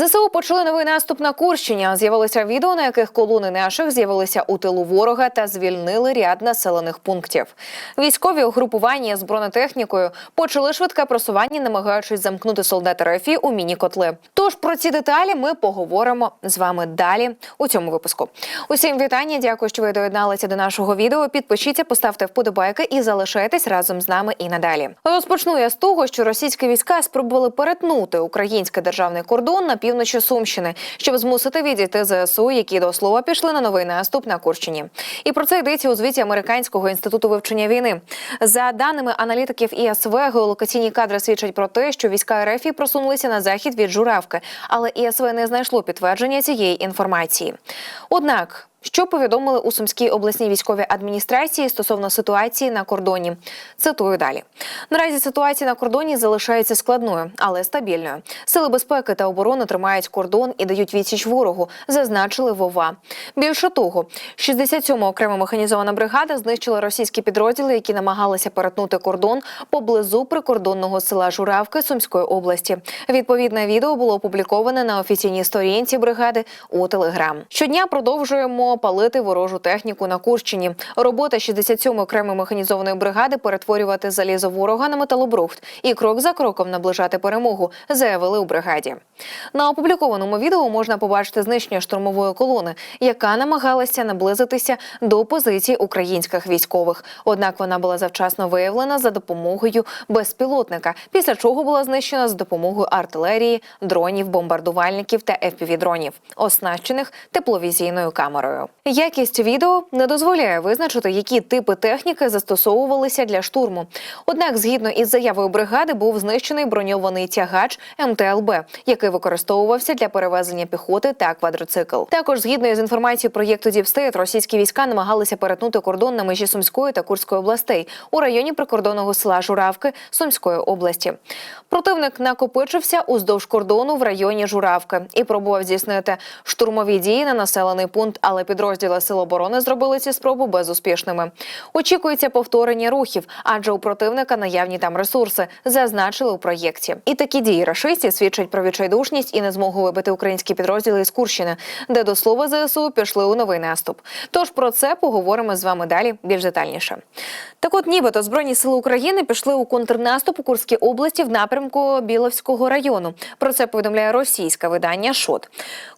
ЗСУ почали новий наступ на Курщині. З'явилися відео, на яких колони наших з'явилися у тилу ворога та звільнили ряд населених пунктів. Військові угрупування з бронетехнікою почали швидке просування, намагаючись замкнути солдати РФ у міні-котли. Тож про ці деталі ми поговоримо з вами далі у цьому випуску. Усім вітання. Дякую, що ви доєдналися до нашого відео. Підпишіться, поставте вподобайки і залишайтесь разом з нами і надалі. Розпочну я з того, що російські війська спробували перетнути український державний кордон на півночі Сумщини, щоб змусити відійти ЗСУ, які до слова пішли на новий наступ на Курщині. І про це йдеться у звіті американського інституту вивчення війни. За даними аналітиків ІСВ, геолокаційні кадри свідчать про те, що війська РФ просунулися на захід від Журавки, але ІСВ не знайшло підтвердження цієї інформації. Однак. Що повідомили у Сумській обласній військовій адміністрації стосовно ситуації на кордоні? Цитую далі. Наразі ситуація на кордоні залишається складною, але стабільною. Сили безпеки та оборони тримають кордон і дають відсіч ворогу, зазначили Вова. Більше того, 67-ма окрема механізована бригада знищила російські підрозділи, які намагалися перетнути кордон поблизу прикордонного села Журавки Сумської області. Відповідне відео було опубліковане на офіційній сторінці бригади у Телеграм. Щодня продовжуємо палити ворожу техніку на Курщині. Робота 67-ї окремої механізованої бригади перетворювати залізо ворога на металобрухт і крок за кроком наближати перемогу, заявили у бригаді. На опублікованому відео можна побачити знищення штурмової колони, яка намагалася наблизитися до позицій українських військових. Однак вона була завчасно виявлена за допомогою безпілотника, після чого була знищена за допомогою артилерії, дронів, бомбардувальників та FPV-дронів, оснащених тепловізійною камерою. Якість відео не дозволяє визначити, які типи техніки застосовувалися для штурму. Однак, згідно із заявою бригади, був знищений броньований тягач МТЛБ, який використовувався для перевезення піхоти та квадроцикл. Також, згідно із інформацією проєкту Діпстейт, російські війська намагалися перетнути кордон на межі Сумської та Курської областей у районі прикордонного села Журавки Сумської області. Противник накопичився уздовж кордону в районі Журавки і пробував здійснити штурмові дії на населений пункт, але підрозділи Сил оборони зробили ці спроби безуспішними. Очікується повторення рухів, адже у противника наявні там ресурси, зазначили у проєкті. І такі дії рашистів свідчать про відчайдушність і не змогу вибити українські підрозділи із Курщини, де до слова ЗСУ пішли у новий наступ. Тож про це поговоримо з вами далі більш детальніше. Так, от нібито збройні сили України пішли у контрнаступ у Курській області в напрямку Біловського району. Про це повідомляє російське видання ШОТ.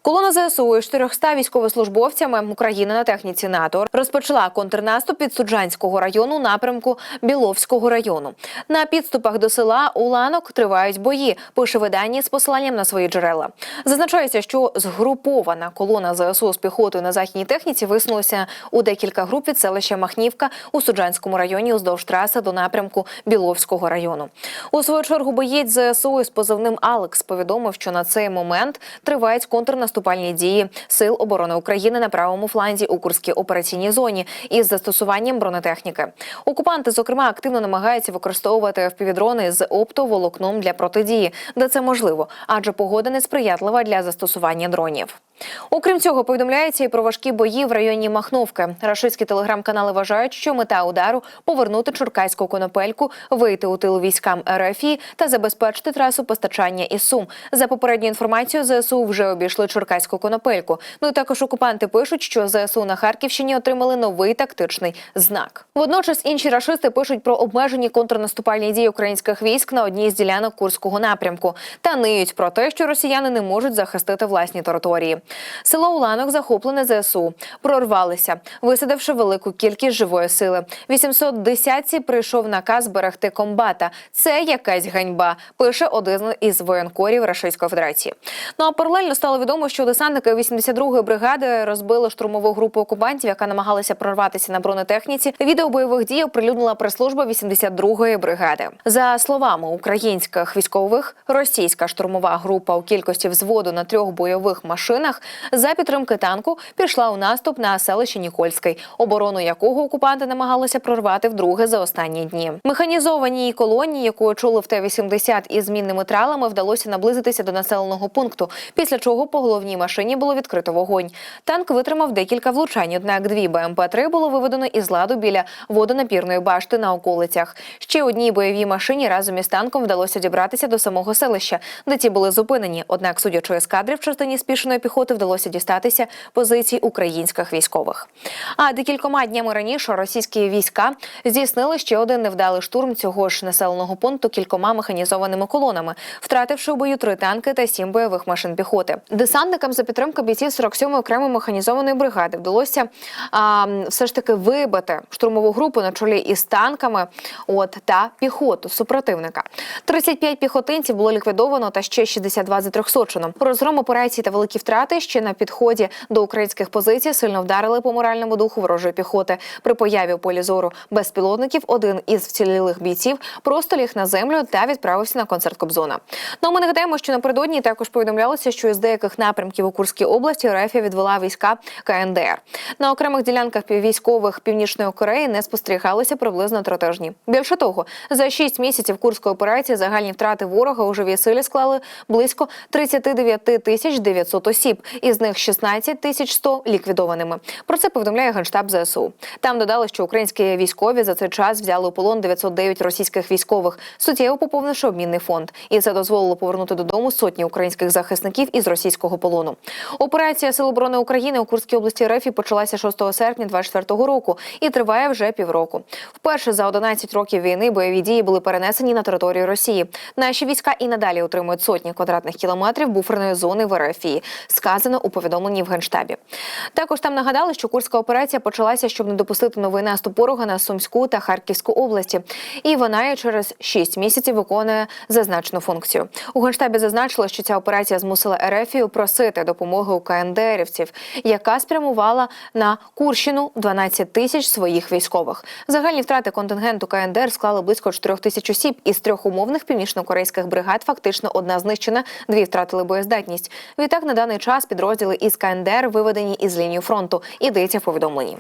Колона ЗСУ із 400 військовослужбовцями України на техніці НАТО розпочала контрнаступ від Суджанського району напрямку Біловського району. На підступах до села Уланок тривають бої. Пише видання з посиланням на свої джерела. Зазначається, що згрупована колона ЗСУ з піхотою на західній техніці висунулася у декілька груп від селища Махнівка у Суджанському районі уздовж траси до напрямку Біловського району. У свою чергу боєць ЗСУ із позивним Алекс повідомив, що на цей момент тривають контрнаступальні дії сил оборони України на правому фланзі у Курській операційній зоні із застосуванням бронетехніки. Окупанти, зокрема, активно намагаються використовувати впівдрони з оптоволокном для протидії, де це можливо, адже погода несприятлива для застосування дронів. Окрім цього, повідомляється і про важкі бої в районі Махновки. Рашистські телеграм-канали вважають, що мета удару повернути Чуркаську конопельку, вийти у тилу військам РФІ та забезпечити трасу постачання із Сум. За попередньою інформацією, ЗСУ вже обійшли Чуркаську конопельку. Ну і також окупанти пишуть, що ЗСУ на Харківщині отримали новий тактичний знак. Водночас інші рашисти пишуть про обмежені контрнаступальні дії українських військ на одній з ділянок Курського напрямку та ниють про те, що росіяни не можуть захистити власні території. Село Уланок захоплене ЗСУ. Прорвалися, висадивши велику кількість живої сили. 810-ці прийшов наказ берегти комбата. Це якась ганьба, пише один із воєнкорів Російської Федерації. Ну а паралельно стало відомо, що десантники 82-ї бригади розбили штурмову групу окупантів, яка намагалася прорватися на бронетехніці. Відео бойових дій оприлюднила прес-служба 82-ї бригади. За словами українських військових, російська штурмова група у кількості взводу на трьох бойових машинах днях за підтримки танку пішла у наступ на селище Нікольський, оборону якого окупанти намагалися прорвати вдруге за останні дні. Механізованій колонії, яку очолив Т-80 із змінними тралами, вдалося наблизитися до населеного пункту. Після чого по головній машині було відкрито вогонь. Танк витримав декілька влучань. Однак дві БМП-3 було виведено із ладу біля водонапірної башти на околицях. Ще одній бойовій машині разом із танком вдалося дібратися до самого селища, де ті були зупинені. Однак, судячи з кадрів, частині спішеної піхоти вдалося дістатися позицій українських військових. А декількома днями раніше російські війська здійснили ще один невдалий штурм цього ж населеного пункту кількома механізованими колонами, втративши у бою три танки та сім бойових машин піхоти. Десантникам за підтримки бійців 47-ї окремої механізованої бригади вдалося а, все ж таки вибити штурмову групу на чолі із танками. От та піхоту супротивника. 35 піхотинців було ліквідовано та ще 62 затрьохсочено. Розгром операції та великі втрати ще на підході до українських позицій сильно вдарили по моральному духу ворожої піхоти. При появі у полі зору безпілотників один із вцілілих бійців просто ліг на землю та відправився на концерт Кобзона. Ну ми нагадаємо, що напередодні також повідомлялося, що із деяких напрямків у Курській області РФ відвела війська КНДР. На окремих ділянках військових північної Кореї не спостерігалося приблизно три тижні. Більше того, за шість місяців курської операції загальні втрати ворога у живій силі склали близько 39 тисяч 900 осіб, із них 16 тисяч 100 ліквідованими. Про це повідомляє генштаб ЗСУ. Там додали, що українські військові за цей час взяли у полон 909 російських військових, суттєво поповнивши обмінний фонд, і це дозволило повернути додому сотні українських захисників із російського полону. Операція Сил оборони України у Курській області РФ почалася 6 серпня 24 року і триває вже півроку. Вперше за 11 років війни бойові дії були перенесені на територію Росії. Наші війська і надалі отримують сотні квадратних кілометрів буферної зони в РФ, сказано у повідомленні в генштабі. Також там нагадали, що курська операція почалася, щоб не допустити новий наступ ворога на Сумську та Харківську області, і вона через 6 місяців виконує зазначену функцію. У генштабі зазначили, що ця операція змусила Ерефію просити допомоги у КНДРівців, яка спрямувала на Курщину 12 тисяч своїх військових. Загальні втрати контингенту КНДР склали близько 4 тисяч осіб. Із трьох умовних північно-корейських бригад фактично одна знищена, дві втратили боєздатність. Відтак на даний час підрозділи із КНДР виведені із лінії фронту. Ідеться в повідомленні.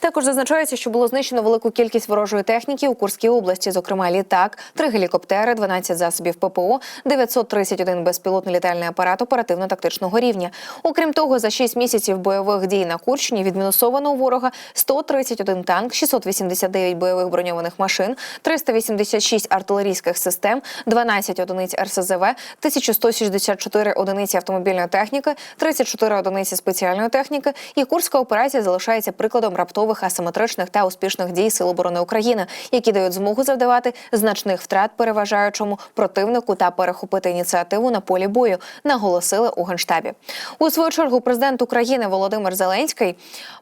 Також зазначається, що було знищено велику кількість ворожої техніки у Курській області, зокрема літак, три гелікоптери, 12 засобів ППО, 931 безпілотний літальний апарат оперативно-тактичного рівня. Окрім того, за 6 місяців бойових дій на Курщині відмінусовано у ворога 131 танк, 689 бойових броньованих машин, 386 артилерійських систем, 12 одиниць РСЗВ, 1164 одиниці автомобільної техніки, 34 одиниці спеціальної техніки. І курська операція залишається прикладом раптових асиметричних та успішних дій Сил оборони України, які дають змогу завдавати значних втрат переважаючому противнику та перехопити ініціативу на полі бою, наголосили у генштабі. У свою чергу президент України Володимир Зеленський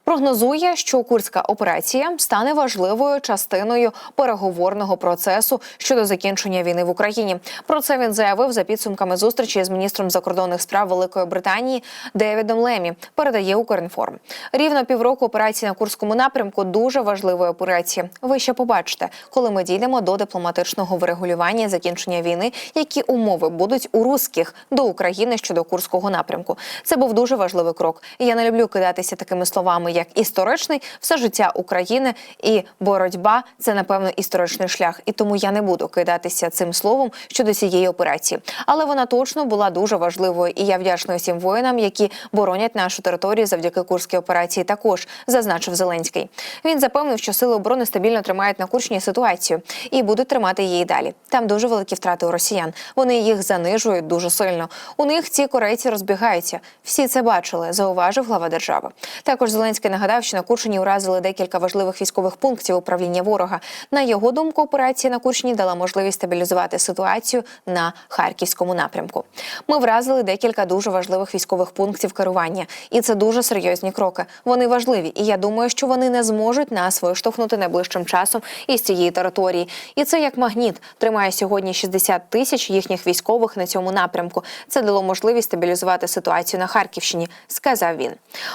прогнозує, що курська операція стане важливою частиною переговорного процесу щодо закінчення війни в Україні. Про це він заявив за підсумками зустрічі з міністром закордонних справ Великої Британії Девідом Лемі. Передає Укрінформ. Рівно півроку операції на курському напрямку дуже важливої операції. Ви ще побачите, коли ми дійдемо до дипломатичного врегулювання закінчення війни, які умови будуть у русських до України щодо курського напрямку. Це був дуже важливий крок. Я не люблю кидатися такими словами, як історичний, все життя України і боротьба це напевно історичний шлях. І тому я не буду кидатися цим словом щодо цієї операції. Але вона точно була дуже важливою, і я вдячна усім воїнам, які боронять нашу територію завдяки курській операції. Також зазначив Зеленський. Він запевнив, що сили оборони стабільно тримають на Курщині ситуацію і будуть тримати її далі. Там дуже великі втрати у росіян. Вони їх занижують дуже сильно. У них ці корейці розбігаються. Всі це бачили, зауважив глава держави. Також Зеленський нагадав, що на Курщині уразили декілька важливих військових пунктів управління ворога. На його думку, операція на Курщині дала можливість стабілізувати ситуацію на харківському напрямку. Ми вразили декілька дуже важливих військових пунктів керування, і це дуже серйозні кроки. Вони важливі, і я думаю, що вони не зможуть нас виштовхнути найближчим часом із цієї території. І це як магніт тримає сьогодні 60 тисяч їхніх військових на цьому напрямку. Це дало можливість стабілізувати ситуацію на Харківщині, сказав він.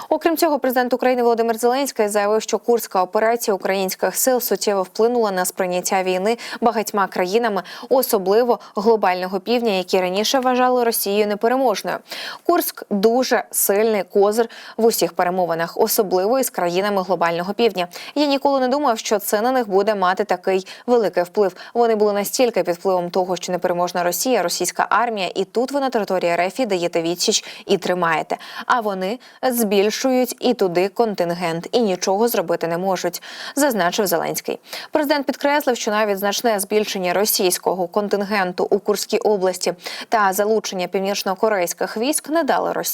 Окрім цього, президент України Володимир Зеленський заявив, що курська операція українських сил суттєво вплинула на сприйняття війни багатьма країнами, особливо глобального півдня, які раніше вважали Росією непереможною. Курськ дуже сильний козир в усіх перемовинах, особливо із країнами глобального півдня. Я ніколи не думав, що це на них буде мати такий великий вплив. Вони були настільки під впливом того, що непереможна Росія, російська армія, і тут ви на території РФ даєте відсіч і тримаєте. А вони збільшують і туди контингент, і нічого зробити не можуть, зазначив Зеленський. Президент підкреслив, що навіть значне збільшення російського контингенту у Курській області та залучення північно-корейських військ не дали Росії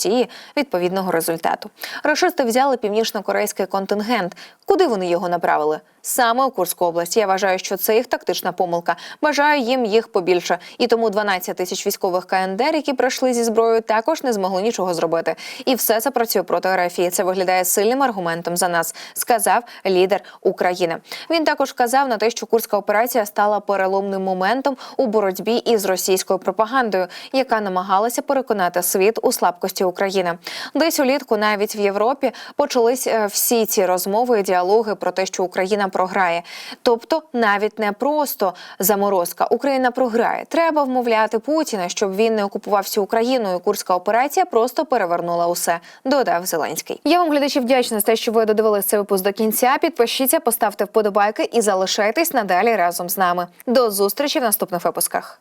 відповідного результату. Рашисти взяли північно-корейський контингент. Куди вони його направили? Саме у Курську область. Я вважаю, що це їх тактична помилка. Бажаю їм їх побільше. І тому 12 тисяч військових КНДР, які прийшли зі зброєю, також не змогли нічого зробити. І все це працює проти РФ. І Це виглядає сильним аргументом за нас, сказав лідер України. Він також вказав на те, що курська операція стала переломним моментом у боротьбі із російською пропагандою, яка намагалася переконати світ у слабкості України. Десь улітку навіть в Європі почались е, всі ці розмови і діалоги про те, що Україна програє. Тобто, навіть не просто заморозка. Україна програє. Треба вмовляти Путіна, щоб він не окупував всю Україну. І курська операція просто перевернула усе. Додав Зеленський. Я вам глядачі вдячна за те, що ви додивилися цей випуск до кінця. Підпишіться, поставте вподобайки і залишайтесь надалі разом з нами. До зустрічі в наступних випусках.